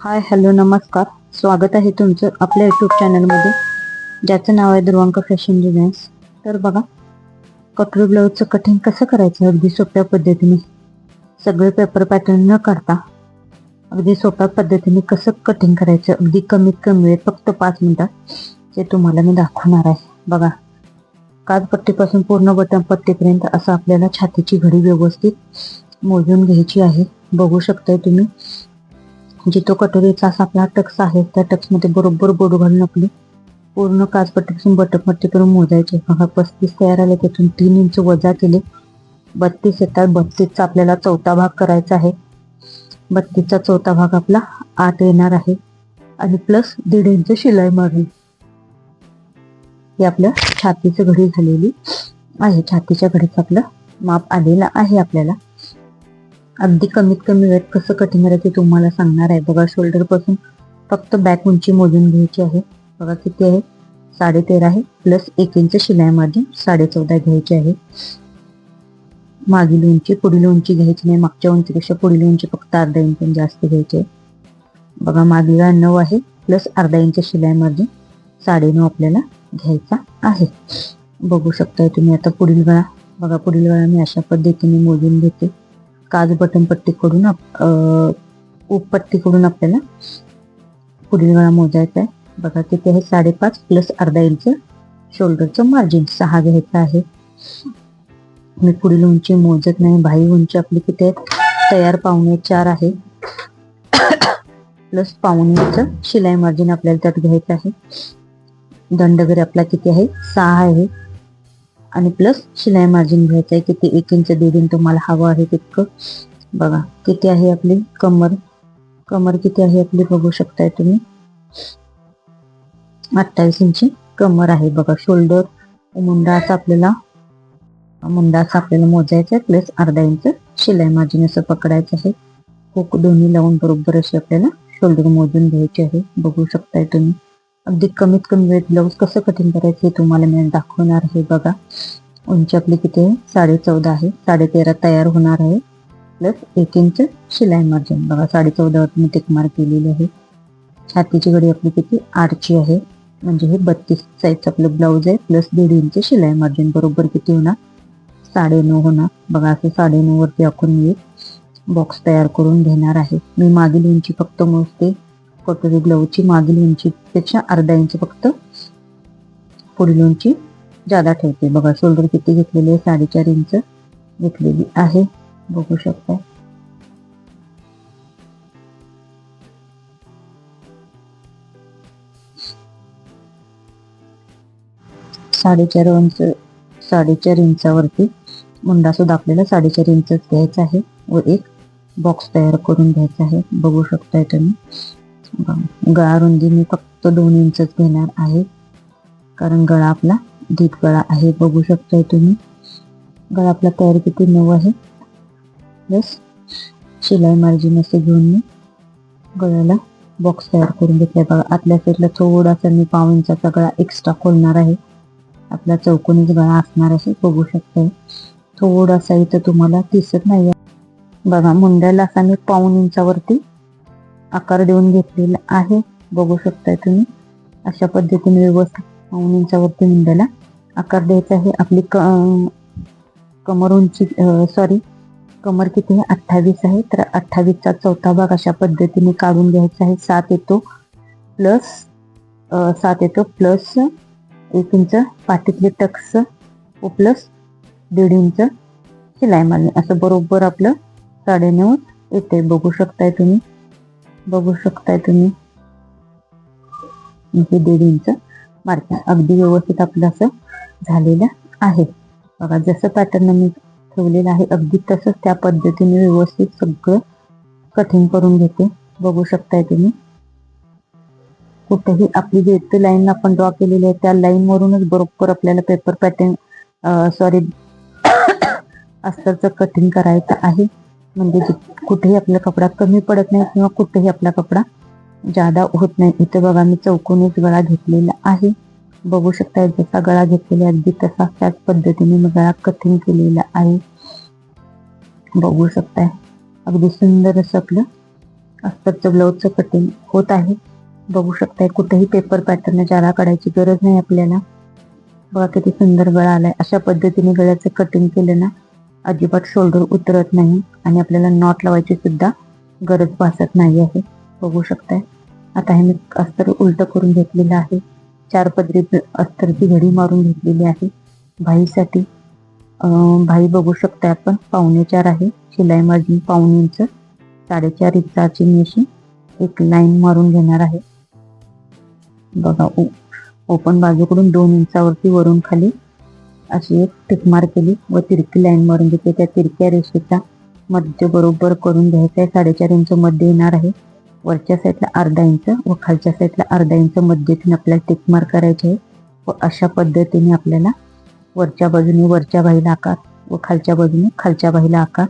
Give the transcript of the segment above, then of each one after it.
Hi hello नमस्कार. स्वागत आहे तुमचं आपल्या यूट्यूब चॅनलमध्ये ज्याचं नाव आहे दुर्वांक फॅशन डिझाईन्स. तर बघा कटोरी ब्लाऊजचं कटिंग कसं करायचं अगदी सोप्या पद्धतीने. सगळे पेपर पॅटर्न न काढता अगदी सोप्या पद्धतीने कसं कटिंग करायचं? अगदी कमीत कमी वेळ फक्त पाच मिनटात ते तुम्हाला मी दाखवणार आहे. बघा काजपट्टीपासून पूर्ण बटन पट्टीपर्यंत असं आपल्याला छातीची घडी व्यवस्थित मोजून घ्यायची आहे. बघू शकताय तुम्ही जे तो कटोरीचा असा आपला टक्स आहे त्या टक्समध्ये बरोबर बोडू घालून आपली पूर्ण काचपट्टीपासून बटकमट्टी करून मोजायचे. हा पस्तीस तयार आले त्यातून तीन इंच वजा केले. बत्तीस येतात बत्तीसचा आपल्याला चौथा भाग करायचा आहे. बत्तीसचा चौथा भाग आपला आठ येणार आहे. आणि प्लस दीड इंच शिलाई मारून. हे आपल्या छातीचं घडी झालेली आहे. छातीच्या घडीचं आपलं माप आलेलं आहे आपल्याला. अगदी कमीत कमी वेळेत कसं कठीण आहे ते तुम्हाला सांगणार आहे. बघा शोल्डरपासून फक्त बॅक उंची मोजून घ्यायची आहे. बघा किती आहे? साडे तेरा आहे. प्लस एक इंच शिलाई मार्जिन साडे चौदा घ्यायची आहे. मागील उंची पुढील उंची घ्यायची नाही. मागच्या उंचीपेक्षा पुढील उंची फक्त अर्धा इंच जास्त घ्यायची आहे. बघा मागील नऊ आहे. प्लस अर्धा इंच शिलाई मार्जिन साडे नऊ आपल्याला घ्यायचा आहे. बघू शकताय तुम्ही आता पुढील गळा बघा पुढील गळा मी अशा पद्धतीने मोजून घेते. काज बटन पट्टीकडून उपपट्टीकडून आपल्याला पुढील गळा मोजायचा आहे. बघा किती आहे? साडेपाच प्लस अर्धा इंच शोल्डरचं मार्जिन सहा घ्यायचं आहे. मी पुढील उंची मोजत नाही. भाई उंची आपली किती आहे? तयार पावणे चार आहे. प्लस पावणे शिलाई मार्जिन आपल्याला त्यात घ्यायचं आहे. दंडगरी आपला किती आहे? सहा आहे. आणि प्लस शिलाई मार्जिन घ्यायचं आहे. किती एक इंच दीड इंच तुम्हाला हवं आहे तितकं. बघा किती आहे आपली कमर? कमर किती आहे आपली बघू शकताय तुम्ही? अठ्ठावीस इंची कमर आहे बघा. शोल्डर मुंडा असा आपल्याला मुंडा असा आपल्याला मोजायचा आहे. प्लस अर्धा इंच शिलाई मार्जिन असं पकडायचं आहे. कोक दोन्ही लावून बरोबर अशी आपल्याला शोल्डर मोजून घ्यायचे आहे. बघू शकताय तुम्ही. अगदी कमीत कमी वेळ ब्लाऊज कसं कटिंग करायचं हे तुम्हाला मी दाखवणार आहे. बघा उंची आपली किती आहे? साडे चौदा आहे. साडे तेरा तयार होणार आहे. प्लस एक इंच शिलाई मार्जिन बघा साडे चौदावर मी टिक मार्क केलेली आहे. छातीची घडी आपली किती? आठची आहे. म्हणजे हे बत्तीस साईजचं आपलं ब्लाऊज आहे. प्लस दीड इंच शिलाई मार्जिन बरोबर किती होणार? साडे नऊ होणार. बघा असं साडे नऊ वरती आपण मी बॉक्स तयार करून घेणार आहे. मी मागील उंची फक्त मोजते. कटोरी ब्लाऊजची मागील उंचीपेक्षा अर्धा इंच फक्त. पुढील उंची जादा ठेवते. बघा शोल्डर किती घेतलेली आहे? साडेचार इंच घेतलेली आहे. बघू शकता. साडेचार इंच साडेचार इंचावरती मुंडा सुद्धा आपल्याला साडेचार इंचच घ्यायचा आहे व एक बॉक्स तयार करून घ्यायचा आहे. बघू शकताय तुम्ही. गळा रुंदी मी फक्त दोन इंचच घेणार आहे. कारण गळा आपला दीप गळा आहे बघू शकताय तुम्ही. गळा आपला तयार किती नऊ आहे. प्लस शिलाई मार्जिन असे घेऊन मी गळ्याला बॉक्स तयार करून घेतलाय. बघा आतल्या साईडला थोडासा मी पाव इंचाचा गळा एक्स्ट्रा खोलणार आहे. आपला चौकोनीच गळा असणार आहे बघू शकताय. थोडासा इथं तुम्हाला दिसत नाही बघा मुंड्याला असा मी पाऊन इंचावरती आकार देऊन घेतलेला आहे. बघू शकताय तुम्ही. अशा पद्धतीने व्यवस्थित पाऊन इंचावरती मुंड्याला आकार द्यायचा आहे. आपली क कमर उंची सॉरी कमर किती आहे? अठ्ठावीस आहे. तर अठ्ठावीसचा चौथा भाग अशा पद्धतीने काढून घ्यायचा आहे. सात येतो प्लस सात येतो प्लस एक इंच पाठीतले टक्स व प्लस दीड इंच शिलाई मारणे. असं बरोबर आपलं साडेनऊ येते बघू शकताय तुम्ही. बघू शकताय तुम्ही. म्हणजे दीड इंच मार्किंग अगदी व्यवस्थित आपलं असं झालेलं आहे. बघा जसं पॅटर्न मी ठेवलेलं आहे अगदी तसंच त्या पद्धतीने व्यवस्थित सगळं कटिंग करून घेते. बघू शकताय तुम्ही. कुठेही आपली जे लाईन आपण ड्रॉ केलेली आहे त्या लाईन वरूनच बरोबर आपल्याला पेपर पॅटर्न सॉरी अस्तरचं कटिंग करायचं आहे. म्हणजे कुठेही आपला कपडा कमी पडत नाही किंवा कुठेही आपला कपडा जादा होत नाही. इथे बघा मी चौकोनीच गळा घेतलेला आहे. बघू शकता जसा गळा घेतलेला अगदी तसा त्याच पद्धतीने मी गळा कटिंग केलेला आहे. बघू शकताय अगदी सुंदर असं आपलं अस्तरचं ब्लाऊजचं कटिंग होत आहे. बघू शकताय कुठेही पेपर पॅटर्न ज्याला काढायची गरज नाही आपल्याला. बघा किती सुंदर गळा आलाय. अशा पद्धतीने गळ्याचं कटिंग केलं ना अजिबात शोल्डर उतरत नाही आणि आपल्याला नॉट लावायची सुद्धा गरज भासत नाही आहे. बघू शकताय. आता हे मी अस्तर उलट करून घेतलेलं आहे. चार पदरी अस्तरची घडी मारून घेतलेली आहे. भाईसाठी भाई बघू शकताय आपण. पावणे चार आहे. शिलाई मार्जिन पावणे इंच. साडेचार इंचाची मी अशी एक लाईन मारून घेणार आहे. बघा ओपन बाजूकडून दोन इंचावरती वरून खाली अशी एक टिकमार केली व तिरकी लाईन मारून घेतली. त्या तिरक्या रेषेचा मध्य बरोबर करून घ्यायचा आहे. साडेचार इंच मध्ये येणार आहे. वरच्या साईडला अर्धा इंच व खालच्या साईडला अर्धा इंच मध्येतून आपल्याला टिकमार करायची करायचे आहे. व अशा पद्धतीने आपल्याला वरच्या बाजूने वरच्या बाईला आकार व खालच्या बाजूने खालच्या बाईला आकार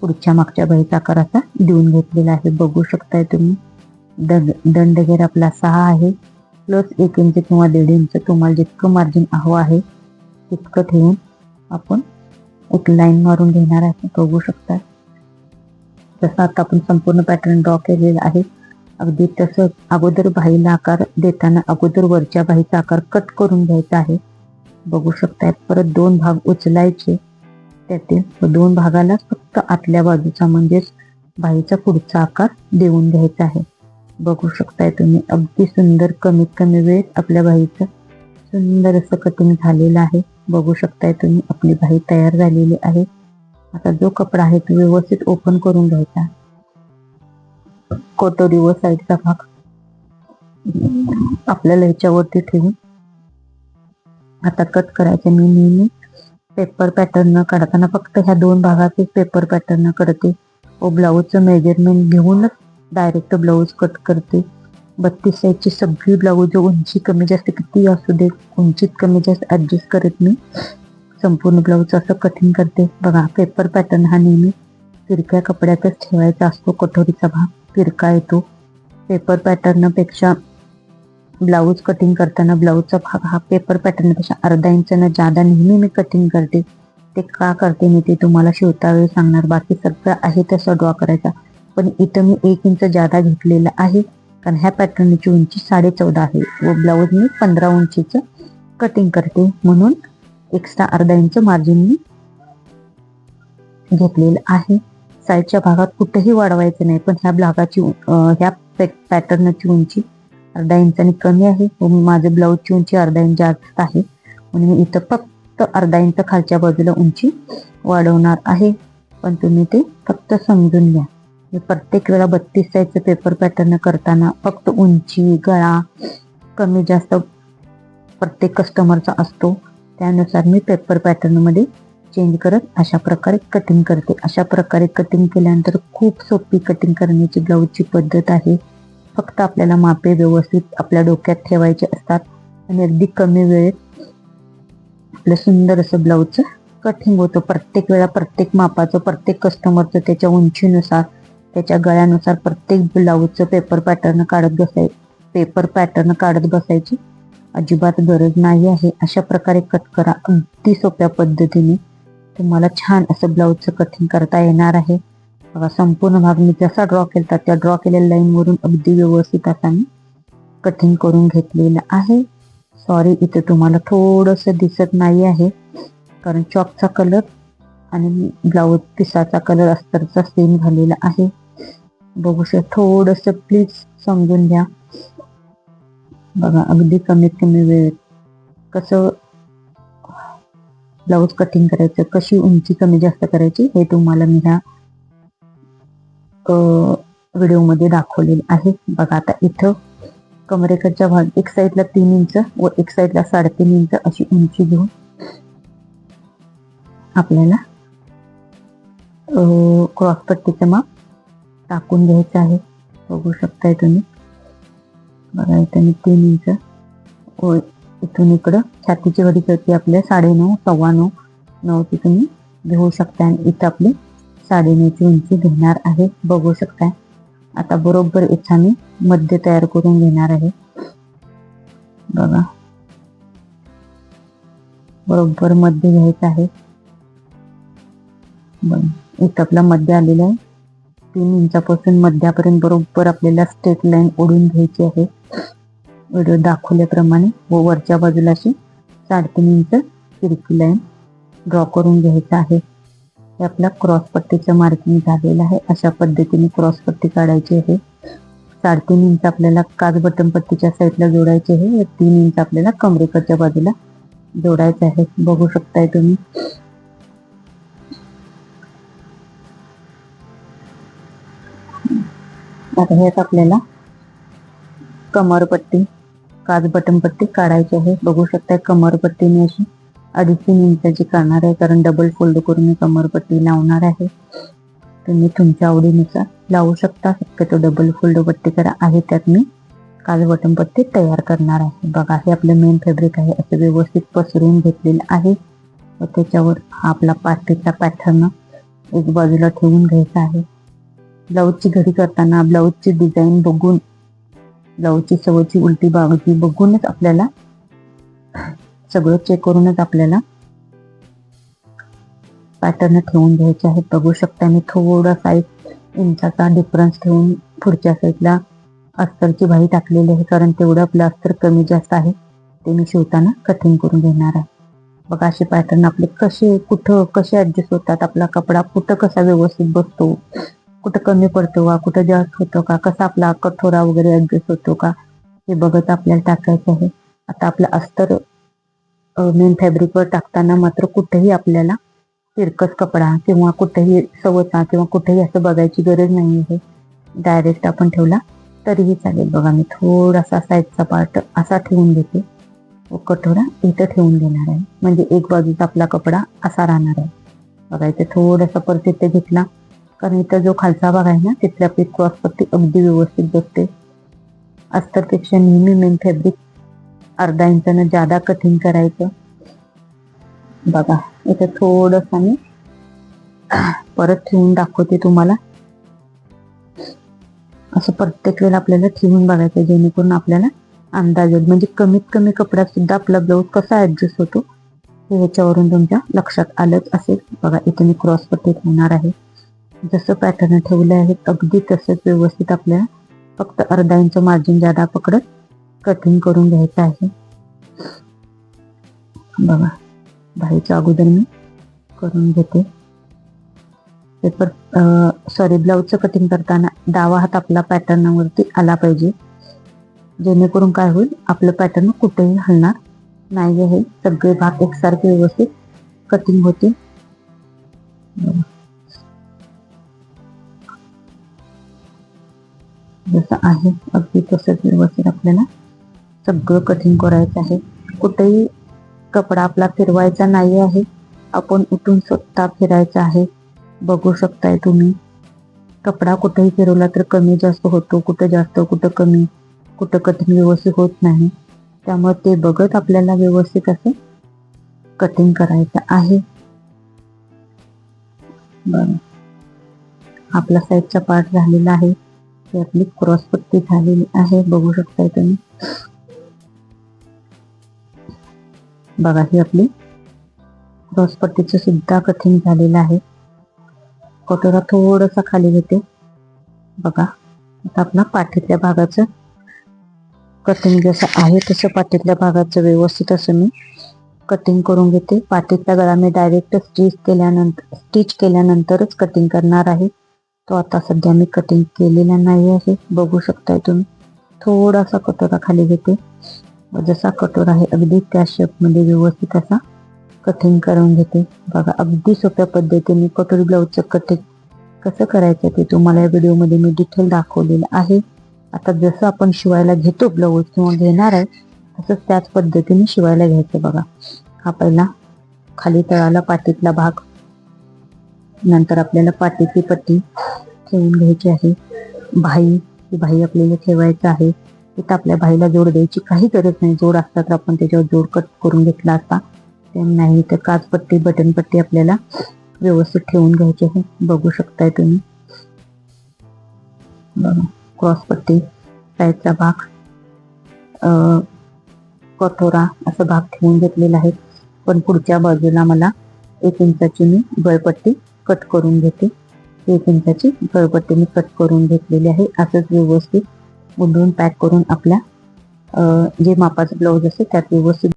पुढच्या मागच्या बाईचा आकार असा देऊन घेतलेला आहे. बघू शकताय तुम्ही. दंड दंडगेर आपला सहा आहे. प्लस एक इंच किंवा दीड इंच तुम्हाला जितकं मार्जिन हवं आहे तितकं ठेवून आपण एक लाईन मारून घेणार आहे. बघू शकता जसं आता आपण संपूर्ण पॅटर्न ड्रॉ केलेला आहे. अगदी तसं अगोदर बाईला आकार देताना अगोदर वरच्या बाईचा आकार कट करून घ्यायचा आहे. बघू शकताय परत दोन भाग उचलायचे. त्यातील व दोन भागाला फक्त आतल्या बाजूचा म्हणजेच बाईचा पुढचा आकार देऊन घ्यायचा आहे. बघू शकताय तुम्ही अगदी सुंदर कमीत कमी वेळेत आपल्या बाईचं सुंदर असं कटिंग झालेलं आहे. बघू शकताय तुम्ही आपली बाई तयार झालेली आहे. आता जो कपडा आहे तो व्यवस्थित ओपन करून घ्यायचा. कोटोरी व साईडचा भाग आपल्याला ह्याच्यावरती ठेवून आता कट करायचं. मी नेहमी पेपर पॅटर्न काढताना फक्त ह्या दोन भागाचे पेपर पॅटर्न करते. व ब्लाऊजचं मेजरमेंट घेऊनच डायरेक्ट ब्लाऊज कट करते. बत्तीस साईजची सगळी ब्लाऊज उंची कमी जास्त किती असू दे उंचीत कमी जास्त ॲडजस्ट करत मी. संपूर्ण ब्लाऊज असं कटिंग करते. बघा पेपर पॅटर्न हा नेहमी तिरक्या कपड्यातच ठेवायचा असतो कठोरीचा भाग. तिरका येतो. पेपर पॅटर्नपेक्षा ब्लाऊज कटिंग करताना ब्लाऊजचा भाग हा पेपर पॅटर्नपेक्षा अर्धा इंचानं जादा नेहमी मी कटिंग करते. ते का करते मी ते तुम्हाला शिवता वेळी सांगणार. बाकी सगळं आहे तसं ड्रॉ करायचा. पण इथं मी एक इंच जादा घेतलेला आहे. कारण ह्या पॅटर्नची उंची साडे चौदा आहे. व ब्लाऊज मी पंधरा उंचीचं कटिंग करते. म्हणून एक्स्ट्रा अर्धा इंच मार्जिन मी घेतलेलं आहे. साईडच्या भागात कुठेही वाढवायचं नाही. पण ह्या भागाची ह्या पॅटर्नची उंची अर्धा इंचाने कमी आहे. व माझं ब्लाऊजची उंची अर्धा इंच जास्त आहे. म्हणून मी इथं फक्त अर्धा इंच खालच्या बाजूला उंची वाढवणार आहे. पण तुम्ही ते फक्त समजून घ्या. मी प्रत्येक वेळा बत्तीस साईजचं पेपर पॅटर्न करताना फक्त उंची गळा कमी जास्त प्रत्येक कस्टमरचा असतो. त्यानुसार मी पेपर पॅटर्नमध्ये चेंज करत अशा प्रकारे कटिंग करते. अशा प्रकारे कटिंग केल्यानंतर खूप सोपी कटिंग करण्याची ब्लाऊजची पद्धत आहे. फक्त आपल्याला मापे व्यवस्थित आपल्या डोक्यात ठेवायचे असतात आणि अगदी कमी वेळेत आपलं सुंदर असं ब्लाऊजचं कटिंग होतं. प्रत्येक वेळा प्रत्येक मापाचं प्रत्येक कस्टमरचं त्याच्या उंचीनुसार त्याच्या गळ्यानुसार प्रत्येक ब्लाऊजचं पेपर पॅटर्न काढत बसाय पेपर पॅटर्न काढत बसायची. अजिबात गरज नाही आहे. अशा प्रकारे कट करा. अगदी सोप्या पद्धतीने. तुम्हाला छान असं ब्लाऊजचं कटिंग करता येणार आहे. बघा संपूर्ण भाग मी जसा ड्रॉ केला त्या ड्रॉ केलेल्या लाईनवरून अगदी व्यवस्थित असा मी कटिंग करून घेतलेलं आहे. सॉरी इथं तुम्हाला थोडंसं दिसत नाही आहे. कारण चॉकचा कलर आणि ब्लाऊज पिसाचा कलर अस्तरचा सेम झालेला आहे. बघू थोडस प्लीज समजून घ्या. बघा अगदी कमीत कमी वेळेत कसं ब्लाऊज कटिंग करायचं कशी उंची कमी जास्त करायची हे तुम्हाला मी ह्या व्हिडिओमध्ये दाखवलेलं आहे. बघा आता इथं कमरेकडच्या भाग एक साईडला तीन इंच व एक साईडला साडेतीन इंच अशी उंची घेऊन आपल्याला क्रॉस पट्टीचं माप टाकून घ्यायचं आहे. बघू शकताय तुम्ही. बघा इथं मी तीन इंच. व इथून इकडं छातीची घडी करते आपल्या साडेनऊ सव्वा नऊ नऊ ती तुम्ही घेऊ शकता आणि इथं आपली साडेनऊची उंची घेणार आहे. बघू शकताय. आता बरोबर इथं मी मध्य तयार करून घेणार आहे. बघा. बरोबर मध्य घ्यायचं आहे. बघ इथं आपला मध्य आलेला आहे. तीन इंचापासून मध्यापर्यंत बरोबर आपल्याला स्ट्रेट लाईन ओढून घ्यायची आहे. व्हिडिओ दाखवल्याप्रमाणे व वरच्या बाजूला अशी साडेतीन इंच तिरकी लाईन ड्रॉ करून घ्यायचा आहे. हे आपल्या क्रॉस पट्टीचं मार्किंग झालेलं आहे. अशा पद्धतीने क्रॉस पट्टी काढायची आहे. साडेतीन इंच आपल्याला काच बटन पट्टीच्या साईडला जोडायचे आहे. तीन इंच आपल्याला कमरेकडच्या बाजूला जोडायचं आहे. बघू शकताय तुम्ही. आता हेच आपल्याला कमरपट्टी काच बटन पट्टी काढायची आहे. बघू शकता कमरपट्टी मी अशी अडीच तीन इंचाची काढणार आहे कारण डबल फोल्ड करून मी कमरपट्टी लावणार आहे. तुम्ही तुमच्या आवडीनुसार लावू शकता. शक्यतो डबल फोल्ड पट्टी करा. आहे त्यात मी काच बटन पट्टी तयार करणार आहे. बघा हे आपलं मेन फॅब्रिक आहे. असं व्यवस्थित पसरून घेतलेलं आहे. व त्याच्यावर आपला पाठीचा पॅटर्न एक बाजूला ठेवून घ्यायचा आहे. ब्लाऊजची घडी करताना ब्लाऊजची डिझाईन बघून ब्लाऊजची सवयची उलटी बागती बघूनच आपल्याला सगळं चेक करूनच आपल्याला पॅटर्न ठेवून घ्यायचे आहेत. बघू शकता मी थोडासा एक इंचाचा डिफरन्स ठेवून पुढच्या साईडला अस्तरची बाही टाकलेली आहे. कारण तेवढं आपलं अस्तर कमी जास्त आहे. ते मी शिवताना कटिंग करून घेणार आहे. बघा असे पॅटर्न आपले कसे कुठं कसे ऍडजस्ट होतात आपला कपडा कुठं कसा व्यवस्थित बसतो कुठं कमी पडतो का कुठं जास्त होतो का कसा आपला कठोरा वगैरे ऍडजस्ट होतो का हे बघत आपल्याला टाकायचं आहे. आता आपलं अस्तर मेन फॅब्रिकवर टाकताना मात्र कुठेही आपल्याला तिरकस कपडा किंवा कुठेही सवता किंवा कुठेही असं बघायची गरज नाही आहे डायरेक्ट आपण ठेवला तरीही चालेल बघा. मी थोडासा साईडचा पार्ट असा ठेवून घेते. व कटोरा इथं ठेवून देणार आहे. म्हणजे एक बाजूचा आपला कपडा असा राहणार आहे. बघा इथे थोडासा परत इथे घेतला. कारण इथं जो खालचा भाग आहे ना तिथली आपली क्रॉसपट्टी अगदी व्यवस्थित बसते. अस्तरपेक्षा नेहमी मेन फॅब्रिक अर्धा इंचानं जादा कठीण करायचं. बघा इथं थोडस मी परत ठेवून दाखवते तुम्हाला. असं प्रत्येक वेळेला आपल्याला ठेवून बघायचं जेणेकरून आपल्याला अंदाज येईल. म्हणजे कमीत कमी कपड्यात सुद्धा आपला ब्लाऊज कसा ऍडजस्ट होतो हे ह्याच्यावरून तुमच्या लक्षात आलंच असेल. बघा इथे मी क्रॉस पट्टी ठेवणार आहे. जसं पॅटर्न ठेवलं आहे अगदी तसंच व्यवस्थित आपल्या फक्त अर्धा इंच मार्जिन जादा पकडत कटिंग करून घ्यायचं आहे. बघा बाईच्या अगोदर मी करून घेते. पेपर सॉरी ब्लाऊजचं कटिंग करताना डावा हात आपला पॅटर्नवरती आला पाहिजे. जेणेकरून काय होईल आपलं पॅटर्न कुठेही हलणार नाही आहे सगळे भाग एकसारखे व्यवस्थित कटिंग होते जसं आहे अगदी तसंच व्यवस्थित आपल्याला सगळं कटिंग करायचं आहे. कुठेही कपडा आपला फिरवायचा नाही आहे. आपण उठून स्वतः फिरायचा आहे. बघू शकताय तुम्ही. कपडा कुठेही फिरवला तर कमी जास्त होतो कुठं जास्त कुठं कमी कुठं कटिंग व्यवस्थित होत नाही. त्यामुळे ते बघत आपल्याला व्यवस्थित असं कटिंग करायचं आहे. बरं. आपला साईडचा पार्ट झालेला आहे. आपली क्रॉसपट्टी झालेली आहे. बघू शकताय तुम्ही. बघा ही आपली क्रॉसपट्टीचं सुद्धा कठीण झालेलं आहे. कटोरा थोडासा खाली घेते. बघा आता आपला पाठीतल्या भागाचं कटिंग जसं आहे तसं पाठीतल्या भागाचं व्यवस्थित असं मी कटिंग करून घेते. पाठीतला गळा मी डायरेक्ट स्टिच केल्यानंतर स्टिच केल्यानंतरच कटिंग करणार आहे. तो आता सध्या मी कटिंग केलेला नाही आहे. बघू शकताय तुम्ही. थोडासा कटोरा खाली घेते. जसा कटोरा आहे अगदी त्या शेपमध्ये व्यवस्थित असा कटिंग करून घेते. बघा अगदी सोप्या पद्धतीने कटोरी ब्लाऊजचं कटिंग कसं करायचं ते तुम्हाला या व्हिडिओमध्ये मी डिटेल दाखवलेलं आहे. आता जसं आपण शिवायला घेतो ब्लाऊज किंवा घेणार आहे तसंच त्याच पद्धतीने शिवायला घ्यायचं बघा. हा पहिला खाली तळाला पाठीतला भाग नंतर आपल्याला पाटीची पट्टी ठेवून घ्यायची आहे. भाई भाई आपल्याला ठेवायचं आहे. इथं आपल्या भाईला जोड द्यायची काही गरज नाही. जोड असता तर आपण त्याच्यावर जोड कट करून घेतला असता. ते नाही तर काचपट्टी बटनपट्टी आपल्याला व्यवस्थित ठेवून घ्यायची आहे. बघू शकताय तुम्ही. क्रॉसपट्टी क्रॉस साईडचा भाग कठोरा असा भाग ठेवून घेतलेला आहे. पण पुढच्या बाजूला मला एक इंचाची मी गळपट्टी कट करून घेते. एक इंचाची गळपट्टीने कट करून घेतलेली आहे. असंच व्यवस्थित गुंडून पॅक करून आपल्या जे मापाचं ब्लाऊज असते त्यात व्यवस्थित